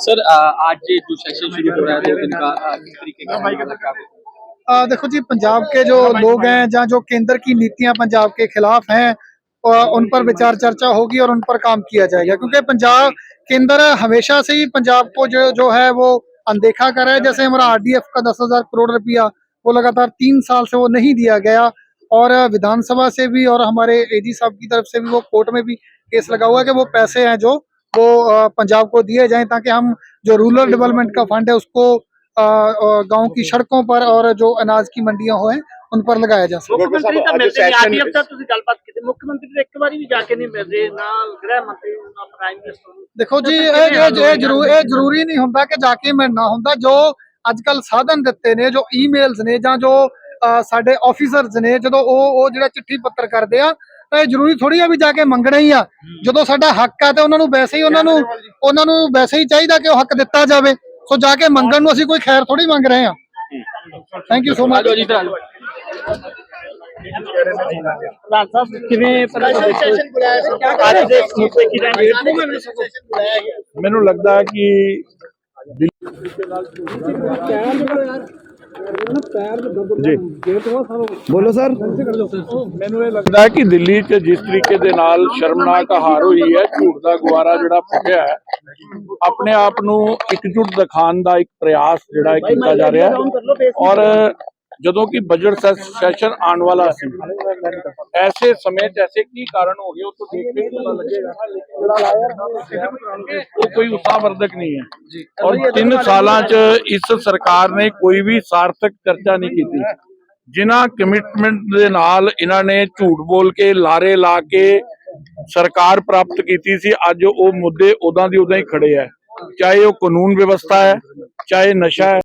Sir आज जो session शुरू हो रहा है, दो दिन का तरीके का देखो जी, पंजाब के जो लोग हैं, जहाँ जो केंद्र की नीतियाँ पंजाब के खिलाफ हैं उन पर विचार चर्चा होगी और उन पर काम किया जाएगा। क्योंकि पंजाब केंद्र हमेशा से ही पंजाब को जो जो है, वो अनदेखा कर रहा है। जैसे हमारा आरडीएफ का दस हज़ार करोड़ रुपया, वो लगातार तीन साल से वो नहीं दिया गया। और विधानसभा से भी और हमारे एजी साहब की तरफ़ से भी वो कोर्ट में भी केस लगा हुआ है कि वो पैसे हैं जो वो अ, पंजाब को दिए जाएं ताकि हम जो रूरल डेवलपमेंट का फंड है उसको गांव की सड़कों पर और जो अनाज की मंडियां हो हैं उन पर लगाया जा सके ਮੁੱਖ ਮੰਤਰੀ ਤਾਂ ਅੱਜ ਮਿਲਦੇ ਨਹੀਂ session ਆਰਡੀਐਫ ਵਿੱਚ- ਸਾਹਿਬ ਤੁਸੀਂ ਗੱਲਬਾਤ ਕੀਤੀ ਮੁੱਖ ਮੰਤਰੀ ਤਾਂ ਇੱਕ ਵਾਰੀ ਵੀ ਜਾ ਕੇ ਨਹੀਂ ਮਿਲਦੇ ਨਾ ਗ੍ਰਹਿ ਮੰਤਰੀ ਨੂੰ ਨਾ ਪ੍ਰਾਈਮ ਮਿਨਿਸਟਰ ਨੂੰ ਦੇਖੋ ਜੀ ਇਹ ਇਹ ਇਹ ਜ਼ਰੂਰ ਇਹ ਜ਼ਰੂਰੀ ਨਹੀਂ ਹੁੰਦਾ ਕਿ ਜਾ ਕੇ ਮਿਲਣਾ ਹੁੰਦਾ ਜੋ ਅੱਜ ਕੱਲ ਸਾਧਨ ਦਿੱਤੇ ਨੇ ਜੋ ਈਮੇਲਸ ਨੇ ਜਾਂ ਜੋ ਅਹ, ਸਾਡੇ ਆਫੀਸਰਸ ਨੇ ਜਦੋਂ ਉਹ ਉਹ ਜਿਹੜਾ ਚਿੱਠੀ ਪੱਤਰ ਕਰਦੇ ਆ ਇਹ ਜ਼ਰੂਰੀ ਥੋੜੀ ਆ ਵੀ ਜਾ ਕੇ ਮੰਗਣਾ ਹੀ ਆ। ਜਦੋਂ ਸਾਡਾ ਹੱਕ ਆ ਤੇ ਉਹਨਾਂ ਨੂੰ ਵੈਸੇ ਹੀ ਉਹਨਾਂ ਨੂੰ ਉਹਨਾਂ ਨੂੰ ਵੈਸੇ ਹੀ ਚਾਹੀਦਾ ਕਿ ਉਹ ਹੱਕ ਦਿੱਤਾ ਜਾਵੇ। ਸੋ ਜਾ ਕੇ ਮੰਗਣ ਨੂੰ ਅਸੀਂ ਕੋਈ ਖੈਰ ਥੋੜੀ ਮੰਗ ਰਹੇ ਆ। Thank you so. ਮਚ ਜੀ ਪ੍ਰਧਾਨ ਮੈਨੂੰ ਲੱਗਦਾ ਕਿ ਜੀ। ਬੋਲੋ ਸਰ। ਮੈਨੂੰ ਇਹ ਲੱਗਦਾ ਕਿ ਦਿੱਲੀ 'ਚ ਜਿਸ ਤਰੀਕੇ ਦੇ ਨਾਲ ਸ਼ਰਮਨਾਕ ਹਾਰ ਹੋਈ ਹੈ, ਝੂਠ ਦਾ ਗੁਆਰਾ ਜਿਹੜਾ ਫੁੱਟਿਆ ਹੈ, ਆਪਣੇ ਆਪ ਨੂੰ ਇਕਜੁੱਟ ਦਿਖਾਉਣ ਦਾ ਇੱਕ ਪ੍ਰਯਾਸ ਜਿਹੜਾ ਕੀਤਾ ਜਾ ਰਿਹਾ ਹੈ। ਔਰ ਜਦੋਂ ਕਿ ਬਜਟ ਸੈਸ਼ਨ ਆਉਣ ਵਾਲਾ ਸੀ। ਐਸੇ ਸਮੇਂ ਐਸੇ ਕੀ ਕਾਰਨ ਹੋ ਗਏ, ਉਹ ਤੋਂ ਦੇਖ ਕੇ ਪਤਾ ਲੱਗੇਗਾ। ਉਹ ਕੋਈ ਉਤਸਾਹਵਰਧਕ ਨਹੀਂ ਹੈ। ਔਰ ਤਿੰਨ ਸਾਲਾਂ 'ਚ ਇਸ ਸਰਕਾਰ ਨੇ ਕੋਈ ਵੀ ਸਾਰਥਕ ਚਰਚਾ ਨਹੀਂ ਕੀਤੀ। ਜਿਨ੍ਹਾਂ ਕਮਿਟਮੈਂਟ ਦੇ ਨਾਲ ਇਹਨਾਂ ਨੇ ਝੂਠ ਬੋਲ ਕੇ, ਲਾਰੇ ਲਾ ਕੇ ਸਰਕਾਰ ਪ੍ਰਾਪਤ ਕੀਤੀ ਸੀ, ਅੱਜ ਉਹ ਮੁੱਦੇ ਉਦਾਂ ਦੀ ਉਦਾਂ ਹੀ ਖੜੇ ਹੈ। ਚਾਹੇ ਉਹ ਕਾਨੂੰਨ ਵਿਵਸਥਾ ਹੈ, ਚਾਹੇ ਨਸ਼ਾ ਹੈ।